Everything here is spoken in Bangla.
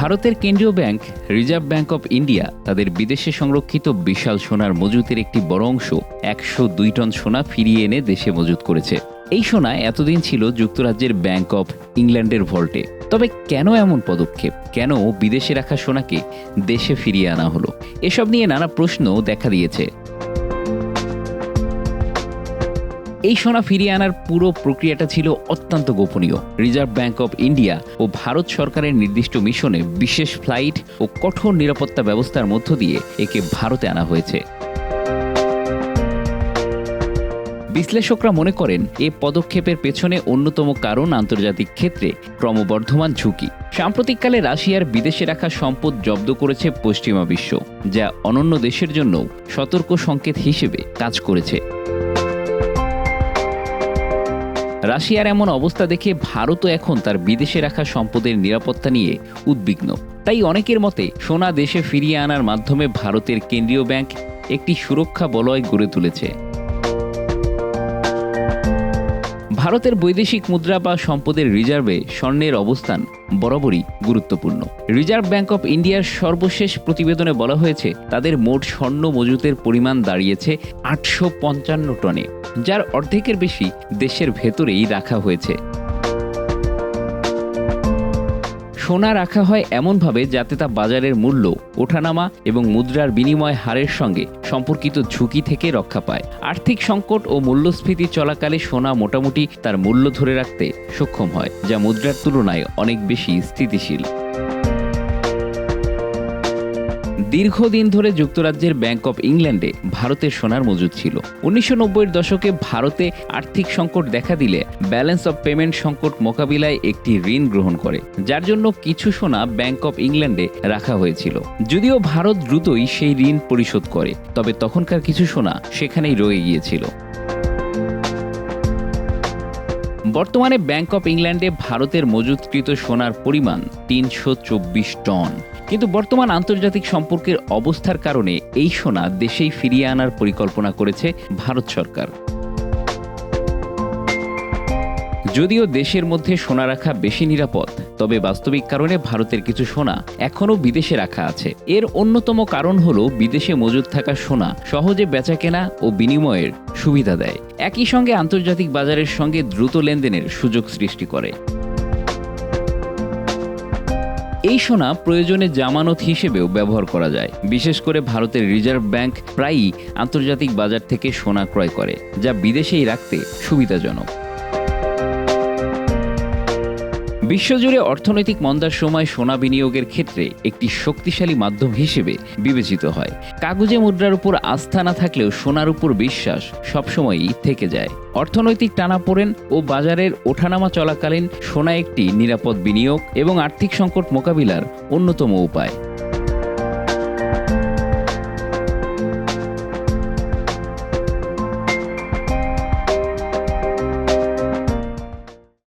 ভারতের কেন্দ্রীয় bank reserve bank of India তাদের বিদেশে সংরক্ষিত বিশাল সোনার মজুতের একটি বড় অংশ একশো দুই টন সোনা ফিরিয়ে এনে দেশে মজুত করেছে। এই সোনা এতদিন ছিল যুক্তরাজ্যের ব্যাংক অফ ইংল্যান্ডের ভল্টে। তবে কেন এমন পদক্ষেপ? কেন বিদেশে রাখা সোনাকে দেশে ফিরিয়ে আনা হলো? এসব নিয়ে নানা প্রশ্ন দেখা দিয়েছে। এই সোনা ফিরিয়ে আনার পুরো প্রক্রিয়াটা ছিল অত্যন্ত গোপনীয়। রিজার্ভ ব্যাংক অব ইন্ডিয়া ও ভারত সরকারের নির্দিষ্ট মিশনে বিশেষ ফ্লাইট ও কঠোর নিরাপত্তা ব্যবস্থার মধ্য দিয়ে একে ভারতে আনা হয়েছে। বিশ্লেষকরা মনে করেন, এ পদক্ষেপের পেছনে অন্যতম কারণ আন্তর্জাতিক ক্ষেত্রে ক্রমবর্ধমান ঝুঁকি। সাম্প্রতিককালে রাশিয়ার বিদেশে রাখা সম্পদ জব্দ করেছে পশ্চিমা বিশ্ব, যা অনন্য দেশের জন্য সতর্ক সংকেত হিসেবে কাজ করেছে। রাশিয়ার এমন অবস্থা দেখে ভারতও এখন তার বিদেশে রাখা সম্পদের নিরাপত্তা নিয়ে উদ্বিগ্ন। তাই অনেকের মতে সোনা দেশে ফিরিয়ে আনার মাধ্যমে ভারতের কেন্দ্রীয় ব্যাংক একটি সুরক্ষা বলয় গড়ে তুলেছে। ভারতের বৈদেশিক মুদ্রা বা সম্পদের রিজার্ভে স্বর্ণের অবস্থান বরাবরই গুরুত্বপূর্ণ। রিজার্ভ ব্যাংক অফ ইন্ডিয়ার সর্বশেষ প্রতিবেদনে বলা হয়েছে, তাদের মোট স্বর্ণ মজুতের পরিমাণ দাঁড়িয়েছে আটশো পঞ্চান্ন টনে, যার অর্ধেকের বেশি দেশের ভেতরেই রাখা হয়েছে। সোনা রাখা হয় এমনভাবে যাতে তা বাজারের মূল্য, ওঠানামা এবং মুদ্রার বিনিময় হারের সঙ্গে সম্পর্কিত ঝুঁকি থেকে রক্ষা পায়। আর্থিক সংকট ও মূল্যস্ফীতি চলাকালে সোনা মোটামুটি তার মূল্য ধরে রাখতে সক্ষম হয়, যা মুদ্রার তুলনায় অনেক বেশি স্থিতিশীল। দীর্ঘদিন ধরে যুক্তরাজ্যের ব্যাংক অব ইংল্যান্ডে ভারতের সোনার মজুদ ছিল। উনিশশো নব্বইয়ের দশকে ভারতে আর্থিক সংকট দেখা দিলে ব্যালেন্স অব পেমেন্ট সংকট মোকাবিলায় একটি ঋণ গ্রহণ করে, যার জন্য কিছু সোনা ব্যাংক অব ইংল্যান্ডে রাখা হয়েছিল। যদিও ভারত দ্রুতই সেই ঋণ পরিশোধ করে, তবে তখনকার কিছু সোনা সেখানেই রয়ে গিয়েছিল। বর্তমানে ব্যাংক অফ ইংল্যান্ডে ভারতের মজুতকৃত সোনার পরিমাণ তিনশো চব্বিশ টন। কিন্তু বর্তমান আন্তর্জাতিক সম্পর্কের অবস্থার কারণে এই সোনা দেশেই ফিরিয়ে আনার পরিকল্পনা করেছে ভারত সরকার। যদিও দেশের মধ্যে সোনা রাখা বেশি নিরাপদ, তবে বাস্তবিক কারণে ভারতের কিছু সোনা এখনও বিদেশে রাখা আছে। এর অন্যতম কারণ হল বিদেশে মজুদ থাকা সোনা সহজে বেচাকেনা ও বিনিময়ের সুবিধা দেয়। একই সঙ্গে আন্তর্জাতিক বাজারের সঙ্গে দ্রুত লেনদেনের সুযোগ সৃষ্টি করে। এই সোনা প্রয়োজনে জামানত হিসেবেও ব্যবহার করা যায়। বিশেষ করে ভারতের রিজার্ভ ব্যাংক প্রায়ই আন্তর্জাতিক বাজার থেকে সোনা ক্রয় করে, যা বিদেশেই রাখতে সুবিধাজনক। বিশ্বজুড়ে অর্থনৈতিক মন্দার সময় সোনা বিনিয়োগের ক্ষেত্রে একটি শক্তিশালী মাধ্যম হিসেবে বিবেচিত হয়। কাগজে মুদ্রার উপর আস্থা না থাকলেও সোনার উপর বিশ্বাস সবসময়ই থেকে যায়। অর্থনৈতিক টানাপোড়েন ও বাজারের ওঠানামা চলাকালীন সোনা একটি নিরাপদ বিনিয়োগ এবং আর্থিক সংকট মোকাবিলার অন্যতম উপায়।